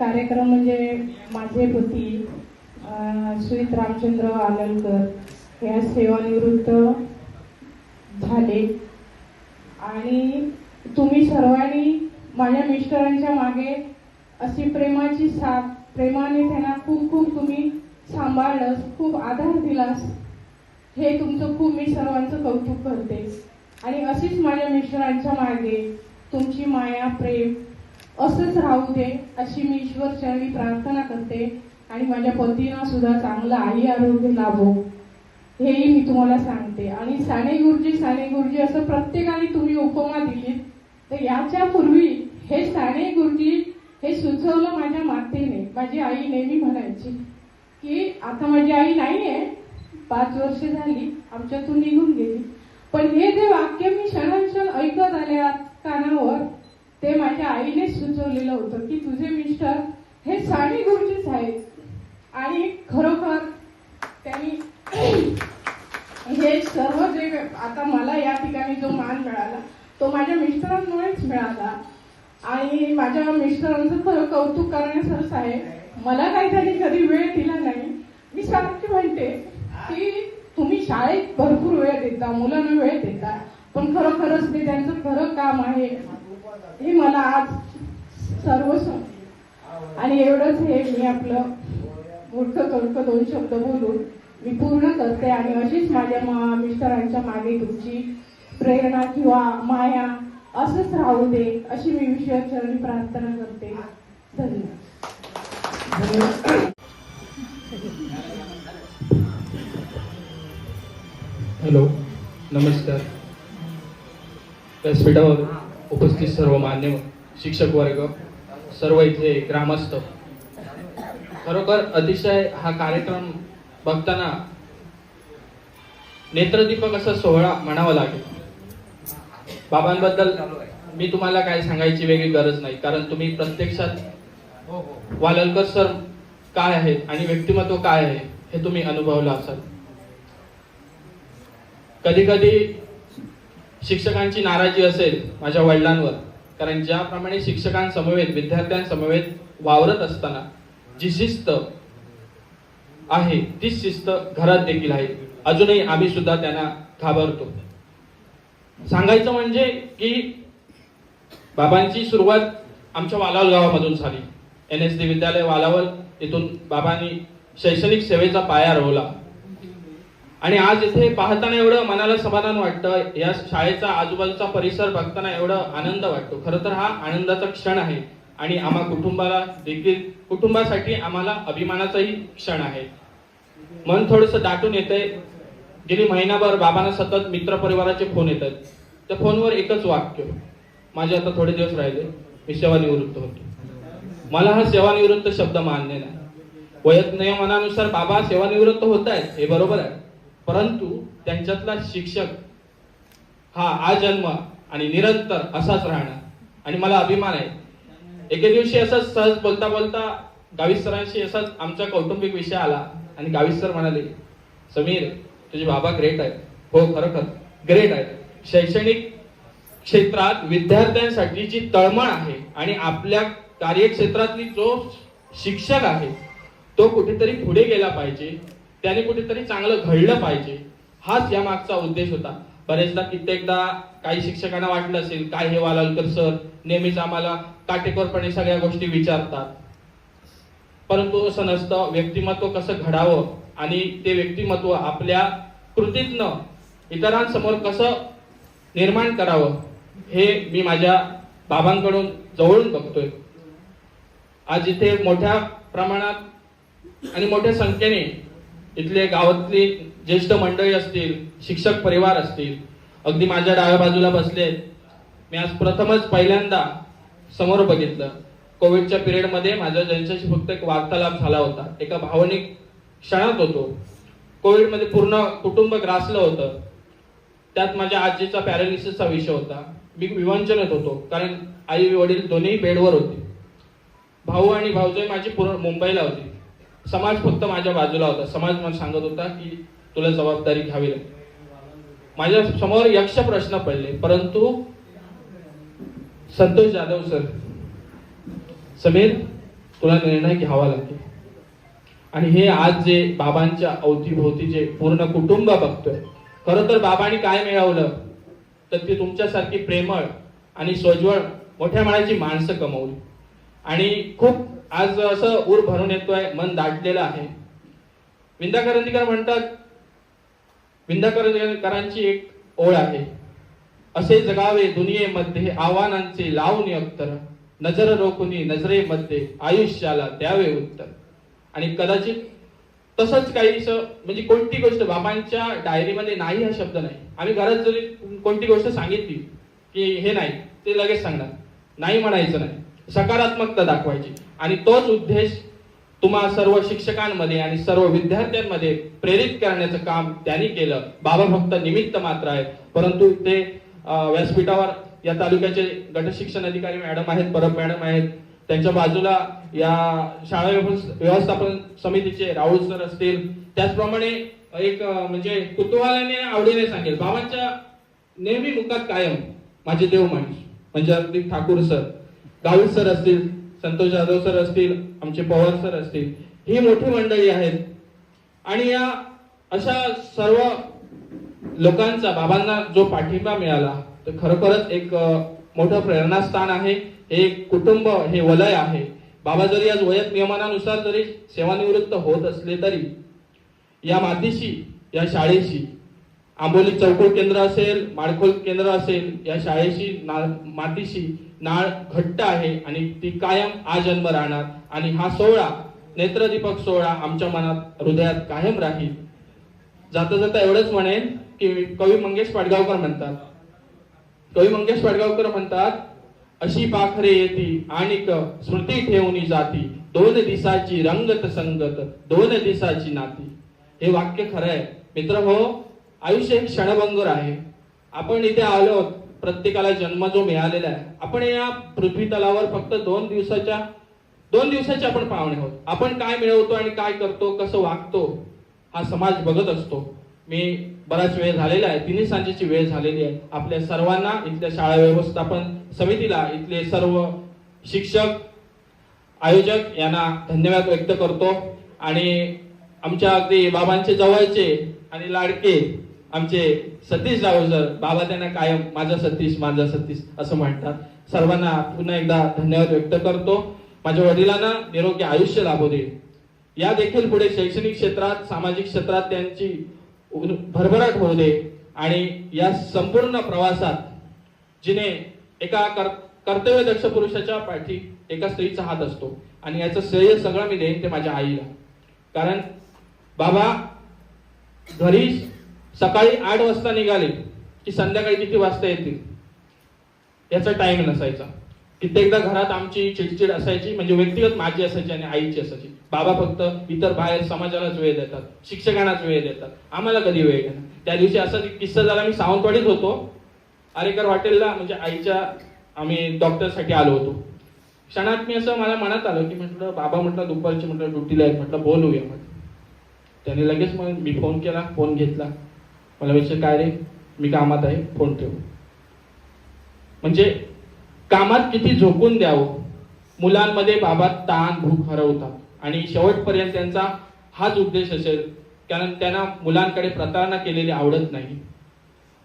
कार्यक्रम म्हणजे माझे पती अं, रामचंद्र आलनकर ह्या सेवानिवृत्त झाले. आणि तुम्ही सर्वांनी माझ्या मिस्टरांच्या मागे अशी प्रेमाची साथ प्रेमाने त्यांना खूप खूप तुम्ही सांभाळलंस खूप आधार दिलास. हे तुमचं खूप मी सर्वांचं कौतुक करते. आणि अशीच माझ्या मिस्टरांच्या मागे तुमची माया प्रेम असंच राहू दे अशी मी ईश्वर चरणी प्रार्थना करते आणि माझ्या पतींना सुद्धा चांगलं आई आरोग्य लाभो. हेही मी तुम्हाला सांगते. आणि साने गुरुजी साने गुरुजी असं प्रत्येकाने तुम्ही उपमा दिली तर याच्या पूर्वी हे साने गुरुजी हे सुचवलं माझ्या मातेने. माझी आई नेहमी म्हणायची की आता माझी आई नाही आहे पाच वर्ष झाली आमच्यातून निघून गेली. पण हे जे वाक्य मी क्षणाक्षण ऐकत आले आत कानावर ते माझ्या आईने सुचवलेलं होतं की तुझे मिस्टर हे साने गुरुजीच आहेत. आणि खरोखर त्यांनी हे सर्व जे आता मला या ठिकाणी जो मान मिळाला तो माझ्या मिस्टरांमुळेच मिळाला. आणि माझ्या मिस्टरांचं खरं कौतुक करण्यासारखं आहे. मला काही त्यांनी कधी वेळ दिला नाही. मी सारखी म्हणते की तुम्ही शाळेत भरपूर वेळ देता मुलांना वेळ देता. पण खरोखरच ते त्यांचं खरं काम आहे. हे मला आज सर्व आणि एवढंच हे मी आपलं मूर्ख तोडक दोन शब्द बोलून मी पूर्ण करते. आणि अशीच माझ्या मा- मिस्टरांच्या मागे तुमची प्रेरणा किंवा माया असंच राहू दे अशी मी विश्वाचरणी प्रार्थना करते. धन्यवाद. हॅलो नमस्कार. व्यासपीठावर उपस्थित सर्व मान्य शिक्षक वर्ग सर्व इथे ग्रामस्थ. खरोखर अतिशय हा कार्यक्रम बघताना नेत्रदीपक असा सोहळा म्हणावा लागेल. बाबांबद्दल मी तुम्हाला काय सांगायची वेगळी गरज नाही कारण तुम्ही प्रत्यक्षात वाललकर सर काय आहेत आणि व्यक्तिमत्व काय आहे हे तुम्ही अनुभवलं असाल. कधी कधी शिक्षकांची नाराजी असेल माझ्या वडिलांवर कारण ज्याप्रमाणे शिक्षकांसमवेत विद्यार्थ्यांसमवेत वावरत असताना जी शिस्त आहे तीच शिस्त घरात देखील आहे. अजूनही आम्ही सुद्धा त्यांना घाबरतो. सांगायचं म्हणजे की बाबांची सुरुवात आमच्या वालावल गावामधून झाली. एन एस डी विद्यालय वालावल इथून बाबांनी शैक्षणिक सेवेचा पाया रोवला. आणि आज इथे पाहताना एवढं मनाला समाधान वाटतं या शाळेचा आजूबाजूचा परिसर बघताना एवढं आनंद वाटतो. खरं तर हा आनंदाचा क्षण आहे आणि आम्हा कुटुंबाला देखील कुटुंबासाठी आम्हाला अभिमानाचाही क्षण आहे. मन थोडस दाटून येतंय. गेली महिनाभर बाबांना सतत मित्र परिवाराचे फोन येतात. त्या फोनवर एकच वाक्य. माझे आता थोडे दिवस राहिले. मी सेवानिवृत्त होतो. मला हा सेवानिवृत्त शब्द मान्य नाही. वयत नियमनानुसार बाबा सेवानिवृत्त होत आहेत हे बरोबर आहे. परंतु त्यांच्यातला शिक्षक हा आजन्म आणि निरंतर असाच राहणार. आणि मला अभिमान आहे. एके दिवशी असंच सहज बोलता बोलता गावीस सरांशी असाच आमचा कौटुंबिक विषय आला आणि गावीस सर म्हणाले समीर तुझे बाबा ग्रेट आहेत. हो खरोखर ग्रेट आहेत. शैक्षणिक क्षेत्रात विद्यार्थ्यांसाठी जी तळमळ आहे आणि आपल्या कार्यक्षेत्रातली जो शिक्षक आहे तो कुठेतरी पुढे गेला पाहिजे त्याने कुठेतरी चांगलं घडलं पाहिजे. हाच या मागचा उद्देश होता. बरेचदा कित्येकदा काही शिक्षकांना वाटलं असेल काय हे वालालकर सर? नेहमीच आम्हाला काटेकोरपणे सगळ्या गोष्टी विचारतात. परंतु असं नसतं. व्यक्तिमत्व कसं घडावं आणि ते व्यक्तिमत्व आपल्या कृतीतनं इतरांसमोर कसं निर्माण करावं हे मी माझ्या बाबांकडून जवळून बघतोय. आज इथे मोठ्या प्रमाणात आणि मोठ्या संख्येने इथले गावातले ज्येष्ठ मंडळी असतील शिक्षक परिवार असतील अगदी माझ्या डाव्या बाजूला बसले मी आज प्रथमच पहिल्यांदा समोर बघितलं. कोविडच्या पिरियडमध्ये माझ्या ज्यांच्याशी फक्त एक वार्तालाप झाला होता एका भावनिक क्षणात होतो. कोविडमध्ये पूर्ण कुटुंब ग्रासलं होतं. त्यात माझ्या आजीचा पॅरालिसिसचा विषय होता. मी विवंचनेत होतो कारण आई वडील दोन्ही बेडवर होते. भाऊ आणि भाऊजाई माझी पूर्ण मुंबईला होती. समाज फक्त माझ्या बाजूला होता. समाज मला सांगत होता की तुला जबाबदारी घ्यावी लागेल. माझ्यासमोर यक्ष प्रश्न पडले परंतु संतोष जाधव सर समीर तुला निर्णय घ्यावा लागेल. आणि हे आज जे बाबांच्या अवतीभोवती जे पूर्ण कुटुंब बघतोय खरं तर बाबांनी काय मिळवलं तर ती तुमच्यासारखी प्रेमळ आणि सोज्वळ मोठ्या मनाची माणसं कमवली. आणि खूप आज असं ऊर भरून येतोय मन दाटलेलं आहे. विंदा करंदीकर म्हणतात विंदा करंदीकरांची एक ओळ आहे. असे जगावे दुनियेमध्ये आव्हानांचे लावून अख्तर नजर रोखुनी नजरेमध्ये आयुष्याला द्यावे उत्तर. आणि कदाचित तसंच काहीच म्हणजे कोणती गोष्ट बाबांच्या डायरीमध्ये नाही हा शब्द नाही. आम्ही घरात जरी कोणती गोष्ट सांगितली की हे नाही ते लगेच सांगणार. नाही म्हणायचं नाही. सकारात्मकता दाखवायची. आणि तोच उद्देश तुम्हा सर्व शिक्षकांमध्ये आणि सर्व विद्यार्थ्यांमध्ये प्रेरित करण्याचं काम त्यांनी केलं. बाबा फक्त निमित्त मात्र आहेत. परंतु ते व्यासपीठावर या तालुक्याचे गटशिक्षण अधिकारी मॅडम आहेत परब मॅडम आहेत. त्यांच्या बाजूला या शाळा व्यवस्थापन समितीचे राहुल सर असतील. त्याचप्रमाणे एक म्हणजे कुतूहलाने आवडीने सांगेल बाबांच्या नेहमी मुखात कायम माझे देव माणूस म्हणजे अगदी ठाकूर सर. गावित सर असतील संतोष जाधव सर असतील आमचे पवार सर असतील ही मोठी मंडळी आहेत. आणि या अशा सर्व लोकांचा बाबांना जो पाठिंबा मिळाला तर खरोखरच एक मोठं प्रेरणास्थान आहे. हे एक कुटुंब हे वलय आहे. बाबा जरी आज वयत नियमनानुसार जरी सेवानिवृत्त होत असले तरी या मातीशी या शाळेशी आंबोली चौकोल केंद्र असेल माडखोल केंद्र असेल या शाळेशी मातीशी नाळ घट्ट आहे आणि ती कायम आजन्म राहणार आणि हा सोहळा नेत्रदीपक सोहळा आमच्या मनात हृदयात कायम राहील. जाता जाता एवढंच म्हणेन की कवी मंगेश पाडगावकर म्हणतात. कवी मंगेश पाडगावकर म्हणतात अशी पाखरे येती आणिक स्मृती ठेवणी जाती. दोन दिसाची रंगत संगत दोन दिसाची नाती. हे वाक्य खरं आहे. मित्र हो आयुष्य एक क्षणभंगूर आहे. आपण इथे आलो प्रत्येकाला जन्म जो मिळालेला आहे आपण या पृथ्वी तलावर फक्त दोन दिवसाच्या दोन दिवसाचे आपण पाहुणे आहोत आपण काय मिळवतो आणि काय करतो कसं वागतो हा समाज बघत असतो. मी बराच वेळ झालेला आहे तिन्ही सांजेची वेळ झालेली आहे. आपल्या सर्वांना इथल्या शाळा व्यवस्थापन समितीला इथले सर्व शिक्षक आयोजक यांना धन्यवाद व्यक्त करतो. आणि आमच्या अगदी बाबांचे जवळचे आणि लाडके आमचे सतीश रावसर बाबा त्यांना कायम माझा सतीश माझा सतीश असं म्हणतात. सर्वांना पुन्हा एकदा धन्यवाद व्यक्त करतो. माझ्या वडिलांना निरोगी आयुष्य लाभू दे या देखील पुढे शैक्षणिक क्षेत्रात सामाजिक क्षेत्रात त्यांची भरभराट होऊ दे आणि या संपूर्ण प्रवासात जिने एका कर कर्तव्यदक्ष पुरुषाच्या पाठी एका स्त्रीचा हात असतो. आणि याचं श्रेय सगळं मी देईन ते माझ्या आईला. कारण बाबा घरी सकाळी आठ वाजता निघाले की संध्याकाळी किती वाजता येतील? याचा टाइम नसायचा. कित्येकदा घरात आमची चिडचिड असायची म्हणजे व्यक्तिगत माझी असायची आणि आईची असायची. बाबा फक्त इतर बाहेर समाजालाच वेळ देतात शिक्षकांनाच वेळ देतात. आम्हाला कधी वेळ देणार? त्या दिवशी असा एक किस्सा झाला मी सावंतवाडीत होतो. आरेकर हॉटेलला म्हणजे आईच्या आम्ही डॉक्टरसाठी आलो होतो. क्षणात मी असं मला मनात आलं की म्हटलं बाबा म्हटलं दुपारची म्हटलं ड्युटीला आहेत म्हटलं बोलूया म्हटलं. त्याने लगेच मग मी फोन केला फोन घेतला. मला विचार काय रे? मी कामात आहे फोन ठेव. म्हणजे कामात किती झोकून द्यावं? मुलांमध्ये बाबा ताण भूक हरवतात. आणि शेवटपर्यंत त्यांचा हाच उद्देश असेल कारण त्यांना मुलांकडे प्रतारणा केलेली आवडत नाही.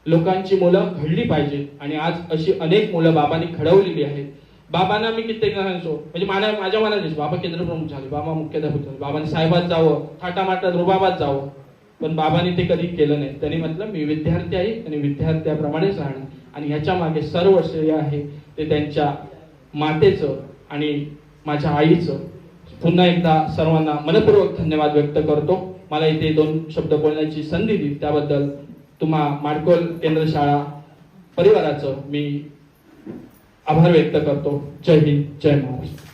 लोकांची मुलं घडली पाहिजेत. आणि आज अशी अनेक मुलं बाबांनी घडवलेली आहेत. बाबांना मी कित्येक सांगतो म्हणजे माझ्या माझ्या मनात बाबा केंद्रप्रमुख झाले बाबा मुख्याध्यापक झाले बाबांनी साहेबात जावं थाटामाटात रुबाबात जावं. पण बाबांनी ते कधी केलं नाही. त्यांनी म्हटलं मी विद्यार्थी आहे आणि विद्यार्थ्याप्रमाणेच राहणार. आणि ह्याच्या मागे सर्व श्रेय आहे ते त्यांच्या मातेचं आणि माझ्या आईचं. पुन्हा एकदा सर्वांना मनपूर्वक धन्यवाद व्यक्त करतो. मला इथे दोन शब्द बोलण्याची संधी दिली. त्याबद्दल तुम्हा माडकोल केंद्र शाळा परिवाराचं मी आभार व्यक्त करतो. जय हिंद जय महाराष्ट्र.